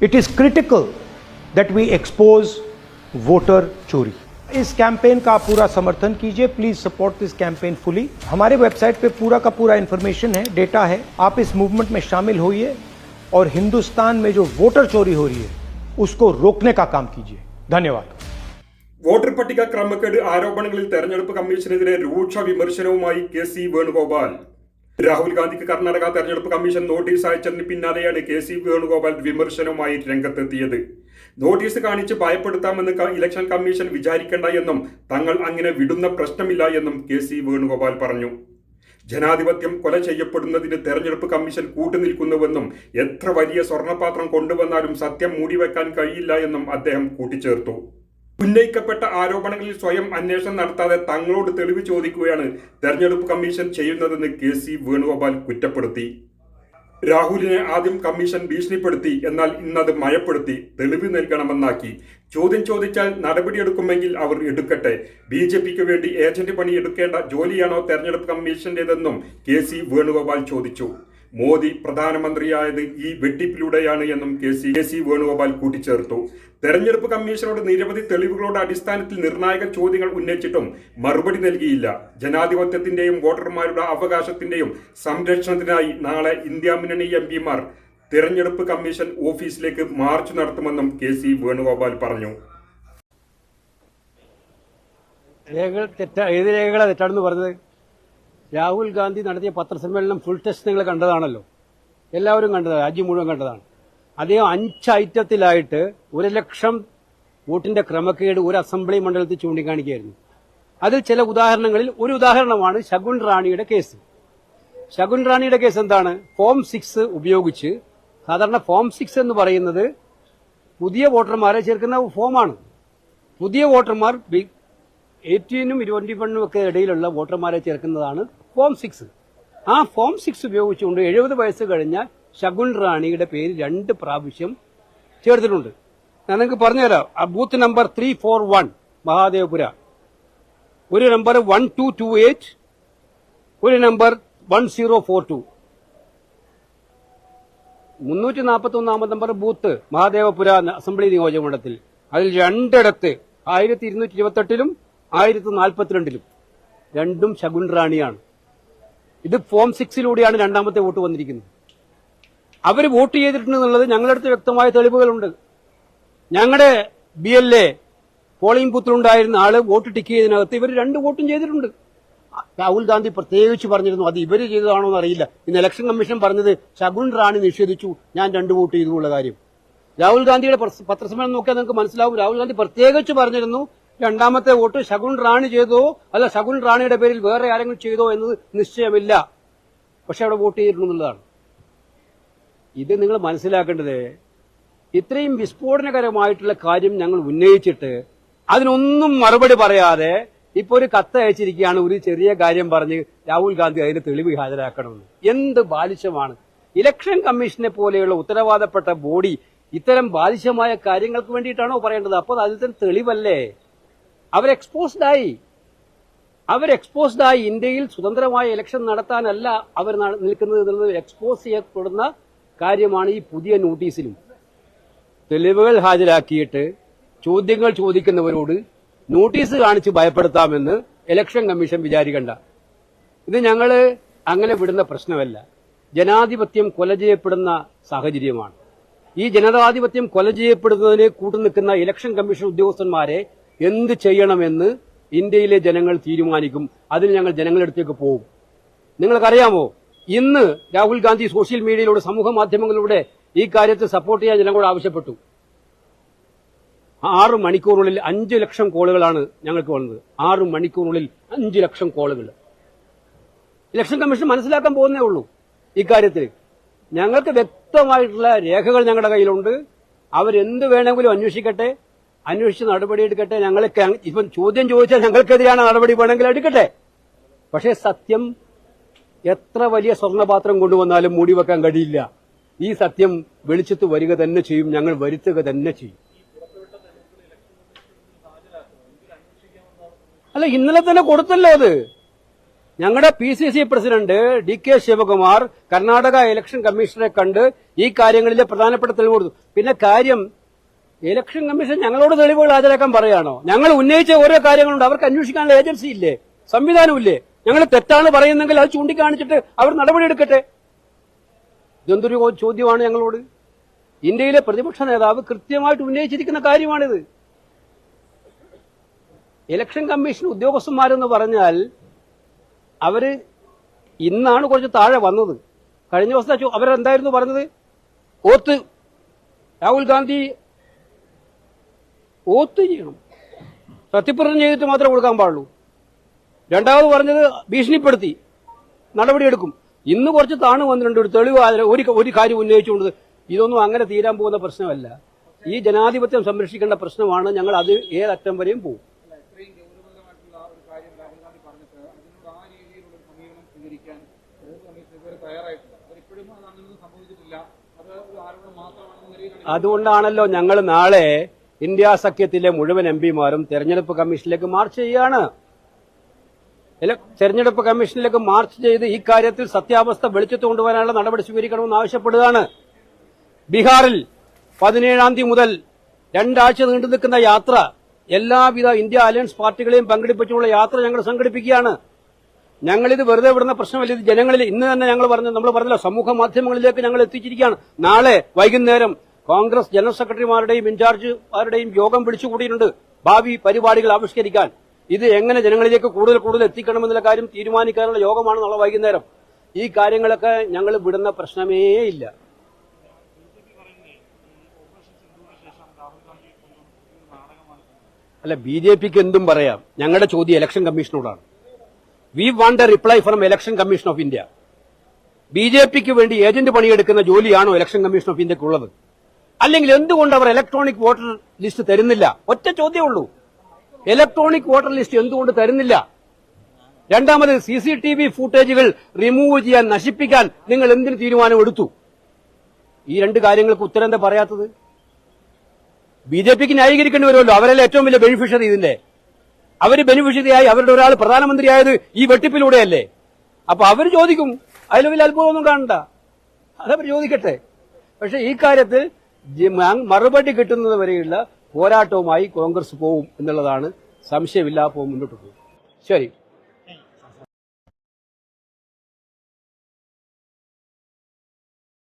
It is critical that we expose voter चोरी इस campaign का आप पूरा समर्थन कीजिए please support this campaign fully हमारे वेबसाइट पे पूरा का पूरा इंफॉर्मेशन है डेटा है आप इस मूवमेंट में शामिल होइए और हिंदुस्तान में जो वोटर चोरी हो रही है उसको रोकने का काम कीजिए धन्यवाद വോട്ടർ പട്ടിക ക്രമക്കേട് ആരോപണങ്ങളിൽ തെരഞ്ഞെടുപ്പ് കമ്മീഷനെതിരെ രൂക്ഷ വിമർശനവുമായി കെ സി വേണുഗോപാൽ രാഹുൽ ഗാന്ധിക്ക് കർണാടക തെരഞ്ഞെടുപ്പ് കമ്മീഷൻ നോട്ടീസ് അയച്ചതിന് പിന്നാലെയാണ് കെ സി വേണുഗോപാൽ വിമർശനവുമായി രംഗത്തെത്തിയത്. നോട്ടീസ് കാണിച്ച് ഭയപ്പെടുത്താമെന്ന് ഇലക്ഷൻ കമ്മീഷൻ വിചാരിക്കേണ്ട എന്നും തങ്ങൾ അങ്ങനെ വിടുന്ന പ്രശ്നമില്ല എന്നും കെ സി വേണുഗോപാൽ പറഞ്ഞു. ജനാധിപത്യം കൊല ചെയ്യപ്പെടുന്നതിന് തെരഞ്ഞെടുപ്പ് കമ്മീഷൻ കൂട്ടുനിൽക്കുന്നുവെന്നും എത്ര വലിയ സ്വർണപാത്രം കൊണ്ടുവന്നാലും സത്യം മൂടിവെക്കാൻ കഴിയില്ല എന്നും അദ്ദേഹം കൂട്ടിച്ചേർത്തു. ഉന്നയിക്കപ്പെട്ട ആരോപണങ്ങളിൽ സ്വയം അന്വേഷണം നടത്താതെ തങ്ങളോട് തെളിവ് ചോദിക്കുകയാണ് തെരഞ്ഞെടുപ്പ് കമ്മീഷൻ ചെയ്യുന്നതെന്ന് കെ സി വേണുഗോപാൽ കുറ്റപ്പെടുത്തി. രാഹുലിനെ ആദ്യം കമ്മീഷൻ ഭീഷണിപ്പെടുത്തി എന്നാൽ ഇന്നത് മയപ്പെടുത്തി തെളിവ് നൽകണമെന്നാക്കി. ചോദ്യം ചോദിച്ചാൽ നടപടിയെടുക്കുമെങ്കിൽ അവർ എടുക്കട്ടെ. ബി ജെ പിക്ക് വേണ്ടി ഏജന്റ് പണി എടുക്കേണ്ട ജോലിയാണോ തെരഞ്ഞെടുപ്പ് കമ്മീഷന്റേതെന്നും കെ സി വേണുഗോപാൽ ചോദിച്ചു. മോദി പ്രധാനമന്ത്രിയായത് ഈ വെട്ടിപ്പിലൂടെയാണ് എന്നും K C K C Venugopal കൂട്ടിച്ചേർത്തു. തെരഞ്ഞെടുപ്പ് കമ്മീഷനോട് നിരവധി തെളിവുകളുടെ അടിസ്ഥാനത്തിൽ നിർണായക ചോദ്യങ്ങൾ ഉന്നയിച്ചിട്ടും മറുപടി നൽകിയില്ല. ജനാധിപത്യത്തിന്റെയും വോട്ടർമാരുടെ അവകാശത്തിന്റെയും സംരക്ഷണത്തിനായി നാളെ ഇന്ത്യ മുന്നണി എം പിമാർ തെരഞ്ഞെടുപ്പ് കമ്മീഷൻ ഓഫീസിലേക്ക് മാർച്ച് നടത്തുമെന്നും കെ സി വേണുഗോപാൽ പറഞ്ഞു. രേഖകൾ തെറ്റാ ഏത് രേഖകളാണ് തെറ്റാണെന്ന് പറഞ്ഞത്? രാഹുൽ ഗാന്ധി നടത്തിയ പത്രസമ്മേളനം ഫുൾ ടെസ്റ്റ് നിങ്ങൾ കണ്ടതാണല്ലോ. എല്ലാവരും കണ്ടതാണ് രാജ്യം മുഴുവൻ കണ്ടതാണ്. അദ്ദേഹം അഞ്ച് ഐറ്റത്തിലായിട്ട് ഒരു ലക്ഷം വോട്ടിന്റെ ക്രമക്കേട് ഒരു അസംബ്ലി മണ്ഡലത്തിൽ ചൂണ്ടിക്കാണിക്കുകയായിരുന്നു. അതിൽ ചില ഉദാഹരണങ്ങളിൽ ഒരു ഉദാഹരണമാണ് ശകുൻ റാണിയുടെ കേസ്. ശകുൻ റാണിയുടെ കേസ് എന്താണ്? ഫോം സിക്സ് ഉപയോഗിച്ച് സാധാരണ ഫോം സിക്സ് എന്ന് പറയുന്നത് പുതിയ വോട്ടർമാരെ ചേർക്കുന്ന ഫോമാണ് പുതിയ വോട്ടർമാർ എയ്റ്റീനും ട്വന്റി വണ്ണും ഒക്കെ ഇടയിലുള്ള വോട്ടർമാരെ ചേർക്കുന്നതാണ് ഫോം സിക്സ്. ആ ഫോം സിക്സ് ഉപയോഗിച്ചുകൊണ്ട് എഴുപത് വയസ്സ് കഴിഞ്ഞ ശകുൻ റാണിയുടെ പേര് രണ്ട് പ്രാവശ്യം ചേർത്തിട്ടുണ്ട്. ഞാൻ നിങ്ങൾക്ക് പറഞ്ഞുതരാം. ആ booth number three four one Mahadevapura. ഒരു number one two two eight ഒരു number one zero four two. മുന്നൂറ്റി നാൽപ്പത്തി ഒന്നാമത് നമ്പർ ബൂത്ത് മഹാദേവപുര അസംബ്ലി നിയോജക മണ്ഡലത്തിൽ അതിൽ രണ്ടിടത്ത് ആയിരത്തി ഇരുന്നൂറ്റി ഇരുപത്തെട്ടിലും ആയിരത്തി നാൽപ്പത്തിരണ്ടിലും. രണ്ടും ശകുൻ റാണിയാണ്. ഇത് ഫോം സിക്സിലൂടെയാണ് രണ്ടാമത്തെ വോട്ട് വന്നിരിക്കുന്നത്. അവർ വോട്ട് ചെയ്തിട്ടുണ്ടെന്നുള്ളത് ഞങ്ങളുടെ വ്യക്തമായ തെളിവുകളുണ്ട്. ഞങ്ങളുടെ ബി എൽ എ പോളിംഗ് ബൂത്തിലുണ്ടായിരുന്ന ആൾ വോട്ട് ടിക്ക് ചെയ്തതിനകത്ത് ഇവർ രണ്ട് വോട്ടും ചെയ്തിട്ടുണ്ട്. രാഹുൽ ഗാന്ധി പ്രത്യേകിച്ച് പറഞ്ഞിരുന്നു അത് ഇവർ ചെയ്തതാണോ എന്ന് അറിയില്ല. ഇന്ന് ഇലക്ഷൻ കമ്മീഷൻ പറഞ്ഞത് ശകുൻ റാണി നിഷേധിച്ചു ഞാൻ രണ്ട് വോട്ട് ചെയ്തു കാര്യം. രാഹുൽ ഗാന്ധിയുടെ പത്രസമ്മേളനം നോക്കിയാൽ നിങ്ങൾക്ക് മനസ്സിലാവും. രാഹുൽ ഗാന്ധി പ്രത്യേകിച്ച് പറഞ്ഞിരുന്നു രണ്ടാമത്തെ വോട്ട് ശകുൻ റാണി ചെയ്തോ? അല്ല ശകുൻ റാണിയുടെ പേരിൽ വേറെ ആരെങ്കിലും ചെയ്തോ എന്നത് നിശ്ചയമില്ല. പക്ഷെ അവിടെ വോട്ട് ചെയ്തിട്ടുണ്ടെന്നുള്ളതാണ് ഇത് നിങ്ങൾ മനസ്സിലാക്കേണ്ടത് ഇത്രയും വിസ്ഫോടനകരമായിട്ടുള്ള കാര്യം ഞങ്ങൾ ഉന്നയിച്ചിട്ട് അതിനൊന്നും മറുപടി പറയാതെ ഇപ്പൊ ഒരു കത്ത് അയച്ചിരിക്കുകയാണ് ഒരു ചെറിയ കാര്യം പറഞ്ഞ് രാഹുൽ ഗാന്ധി അതിന് തെളിവ് ഹാജരാക്കണമെന്ന്. എന്ത് ബാലിശമാണ്? ഇലക്ഷൻ കമ്മീഷനെ പോലെയുള്ള ഉത്തരവാദപ്പെട്ട ബോഡി ഇത്തരം ബാലിശമായ കാര്യങ്ങൾക്ക് വേണ്ടിയിട്ടാണോ പറയേണ്ടത്? അപ്പോൾ അതിൽ തെളിവല്ലേ? അവർ എക്സ്പോസ്ഡ് ആയി. അവർ എക്സ്പോസ്ഡ് ആയി. ഇന്ത്യയിൽ സ്വതന്ത്രമായ ഇലക്ഷൻ നടത്താനല്ല അവർ നിൽക്കുന്നത് എന്നുള്ളത് എക്സ്പോസ് ചെയ്യപ്പെടുന്ന കാര്യമാണ് ഈ പുതിയ നോട്ടീസിലും തെളിവുകൾ ഹാജരാക്കിയിട്ട് ചോദ്യങ്ങൾ ചോദിക്കുന്നവരോട് നോട്ടീസ് കാണിച്ച് ഭയപ്പെടുത്താമെന്ന് ഇലക്ഷൻ കമ്മീഷൻ വിചാരിക്കണ്ട. ഇത് ഞങ്ങൾ അങ്ങനെ വിടുന്ന പ്രശ്നമല്ല. ജനാധിപത്യം കൊല ചെയ്യപ്പെടുന്ന സാഹചര്യമാണ്. ഈ ജനാധിപത്യം കൊല ചെയ്യപ്പെടുന്നതിന് കൂട്ടുനിൽക്കുന്ന ഇലക്ഷൻ കമ്മീഷൻ ഉദ്യോഗസ്ഥന്മാരെ എന്ത് ചെയ്യണമെന്ന് ഇന്ത്യയിലെ ജനങ്ങൾ തീരുമാനിക്കും. അതിന് ഞങ്ങൾ ജനങ്ങളെടുത്തേക്ക് പോകും. നിങ്ങൾക്കറിയാമോ ഇന്ന് രാഹുൽ ഗാന്ധി സോഷ്യൽ മീഡിയയിലൂടെ സമൂഹ മാധ്യമങ്ങളിലൂടെ ഈ കാര്യത്തെ സപ്പോർട്ട് ചെയ്യാൻ ജനങ്ങളോട് ആവശ്യപ്പെട്ടു. ആറ് മണിക്കൂറിനുള്ളിൽ അഞ്ചു ലക്ഷം കോളുകളാണ് ഞങ്ങൾക്ക് വന്നത്. ആറ് മണിക്കൂറിനുള്ളിൽ അഞ്ചു ലക്ഷം കോളുകൾ. ഇലക്ഷൻ കമ്മീഷൻ മനസ്സിലാക്കാൻ പോകുന്നേ ഉള്ളൂ ഇക്കാര്യത്തിൽ ഞങ്ങൾക്ക് വ്യക്തമായിട്ടുള്ള രേഖകൾ ഞങ്ങളുടെ കയ്യിലുണ്ട്. അവരെന്ത് വേണമെങ്കിലും അന്വേഷിക്കട്ടെ. അന്വേഷിച്ച് നടപടി എടുക്കട്ടെ ഞങ്ങൾ ഇപ്പം ചോദ്യം ചോദിച്ചാൽ ഞങ്ങൾക്കെതിരെയാണ് നടപടി വേണമെങ്കിൽ എടുക്കട്ടെ. പക്ഷേ സത്യം എത്ര വലിയ സ്വർണപാത്രം കൊണ്ടുവന്നാലും മൂടി വെക്കാൻ കഴിയില്ല. ഈ സത്യം വെളിച്ചത്ത് വരിക തന്നെ ചെയ്യും ഞങ്ങൾ വരുത്തുക തന്നെ ചെയ്യും. അല്ല ഇന്നലെ തന്നെ കൊടുത്തല്ലോ അത്. ഞങ്ങളുടെ P C C president D K Shivakumar Karnataka election കമ്മീഷനെ കണ്ട് ഈ കാര്യങ്ങളിലെ പ്രധാനപ്പെട്ട തെളിവ് കൊടുത്തു. പിന്നെ കാര്യം ഇലക്ഷൻ കമ്മീഷൻ ഞങ്ങളോട് തെളിവുകൾ ഹാജരാക്കാൻ പറയാണോ ഞങ്ങൾ ഉന്നയിച്ച ഓരോ കാര്യങ്ങളുണ്ട്. അവർക്ക് അന്വേഷിക്കാനുള്ള ഏജൻസി ഇല്ലേ? സംവിധാനമില്ലേ ഞങ്ങൾ തെറ്റാണ് പറയുന്നെങ്കിൽ അത് ചൂണ്ടിക്കാണിച്ചിട്ട് അവർ നടപടിയെടുക്കട്ടെ ഇതെന്തൊരു ചോദ്യമാണ് ഞങ്ങളോട്? ഇന്ത്യയിലെ പ്രതിപക്ഷ നേതാവ് കൃത്യമായിട്ട് ഉന്നയിച്ചിരിക്കുന്ന കാര്യമാണിത്. ഇലക്ഷൻ കമ്മീഷൻ ഉദ്യോഗസ്ഥന്മാരെന്ന് പറഞ്ഞാൽ അവർ ഇന്നാണ് കുറച്ച് താഴെ വന്നത്. കഴിഞ്ഞ ദിവസം അവരെന്തായിരുന്നു പറഞ്ഞത്? ഓത്ത് രാഹുൽ ഗാന്ധി ഓത്ത് ചെയ്യണം. സത്യപ്രതിജ്ഞ ചെയ്തിട്ട് മാത്രമേ കൊടുക്കാൻ പാടുള്ളൂ. രണ്ടാമത് പറഞ്ഞത് ഭീഷണിപ്പെടുത്തി. നടപടിയെടുക്കും ഇന്ന് കുറച്ച് താണു വന്നിട്ടുണ്ട്. ഒരു തെളിവ് ഒരു ഒരു കാര്യം ഉന്നയിച്ചുകൊണ്ട് ഇതൊന്നും അങ്ങനെ തീരാൻ പോകുന്ന പ്രശ്നമല്ല. ഈ ജനാധിപത്യം സംരക്ഷിക്കേണ്ട പ്രശ്നമാണ്. ഞങ്ങൾ അത് ഏതറ്റം വരെയും പോകും. അതുകൊണ്ടാണല്ലോ ഞങ്ങൾ നാളെ ഇന്ത്യ സഖ്യത്തിലെ മുഴുവൻ എം പിമാരും തെരഞ്ഞെടുപ്പ് കമ്മീഷനിലേക്ക് മാർച്ച് ചെയ്യാണ്. തെരഞ്ഞെടുപ്പ് കമ്മീഷനിലേക്ക് മാർച്ച് ചെയ്ത് ഈ കാര്യത്തിൽ സത്യാവസ്ഥ വെളിച്ചത്ത് കൊണ്ടുവരാനുള്ള നടപടി സ്വീകരിക്കണമെന്ന് ആവശ്യപ്പെടുകയാണ്. ബീഹാറിൽ പതിനേഴാം തീയതി മുതൽ രണ്ടാഴ്ച നീണ്ടു നിൽക്കുന്ന യാത്ര എല്ലാവിധ ഇന്ത്യ അലയൻസ് പാർട്ടികളെയും പങ്കെടുപ്പിച്ചുള്ള യാത്ര ഞങ്ങൾ സംഘടിപ്പിക്കുകയാണ്. ഞങ്ങളിത് വെറുതെ വിടുന്ന പ്രശ്നമല്ല ഇത് ജനങ്ങളിൽ ഇന്ന് തന്നെ ഞങ്ങൾ പറഞ്ഞു നമ്മൾ പറഞ്ഞല്ലോ സമൂഹ മാധ്യമങ്ങളിലേക്ക് ഞങ്ങൾ എത്തിച്ചിരിക്കുകയാണ്. നാളെ വൈകുന്നേരം കോൺഗ്രസ് ജനറൽ സെക്രട്ടറിമാരുടെയും ഇൻചാർജുമാരുടെയും യോഗം വിളിച്ചുകൂടിയിട്ടുണ്ട് ഭാവി പരിപാടികൾ ആവിഷ്കരിക്കാൻ. ഇത് എങ്ങനെ ജനങ്ങളിലേക്ക് കൂടുതൽ കൂടുതൽ എത്തിക്കണമെന്നുള്ള കാര്യം തീരുമാനിക്കാനുള്ള യോഗമാണ് നാളെ വൈകുന്നേരം. ഈ കാര്യങ്ങളൊക്കെ ഞങ്ങൾ വിടുന്ന പ്രശ്നമേ ഇല്ല. അല്ല ബി ജെ പിക്ക് എന്തും പറയാം. ഞങ്ങളുടെ ചോദ്യം election കമ്മീഷനോടാണ്. We want a reply from election commission of India B J പിക്ക് വേണ്ടി ഏജന്റ് പണിയെടുക്കുന്ന ജോലിയാണോ ഇലക്ഷൻ കമ്മീഷൻ ഓഫ് ഇന്ത്യയ്ക്ക് ഉള്ളത് അല്ലെങ്കിൽ എന്തുകൊണ്ട് അവർ ഇലക്ട്രോണിക് വോട്ടർ ലിസ്റ്റ് തരുന്നില്ല? ഒറ്റ ചോദ്യമേ ഉള്ളൂ. ഇലക്ട്രോണിക് വോട്ടർ ലിസ്റ്റ് എന്തുകൊണ്ട് തരുന്നില്ല? രണ്ടാമത് സി സി ടി വി ഫുട്ടേജുകൾ റിമൂവ് ചെയ്യാൻ നശിപ്പിക്കാൻ നിങ്ങൾ എന്തിന് തീരുമാനമെടുത്തു? ഈ രണ്ട് കാര്യങ്ങൾക്ക് ഉത്തരം എന്താ പറയാത്തത്? ബി ജെ പിക്ക് ന്യായീകരിക്കേണ്ടി വരുമല്ലോ. അവരല്ലേ ഏറ്റവും വലിയ ബെനിഫിഷ്യറി ഇതിന്റെ. അവർ ബെനിഫിഷ്യറിയായി അവരുടെ ഒരാൾ പ്രധാനമന്ത്രിയായത് ഈ വെട്ടിപ്പിലൂടെയല്ലേ? അപ്പൊ അവർ ചോദിക്കും. അതിൽ വലിയ അത്ഭുതമൊന്നും കാണണ്ട. അതവർ ചോദിക്കട്ടെ. പക്ഷെ ഈ കാര്യത്തിൽ മറുപടി കിട്ടുന്നത് വരെയുള്ള പോരാട്ടവുമായി കോൺഗ്രസ് പോവും എന്നുള്ളതാണ് സംശയമില്ലാതെ പോകും മുന്നോട്ട് പോകും. ശരി.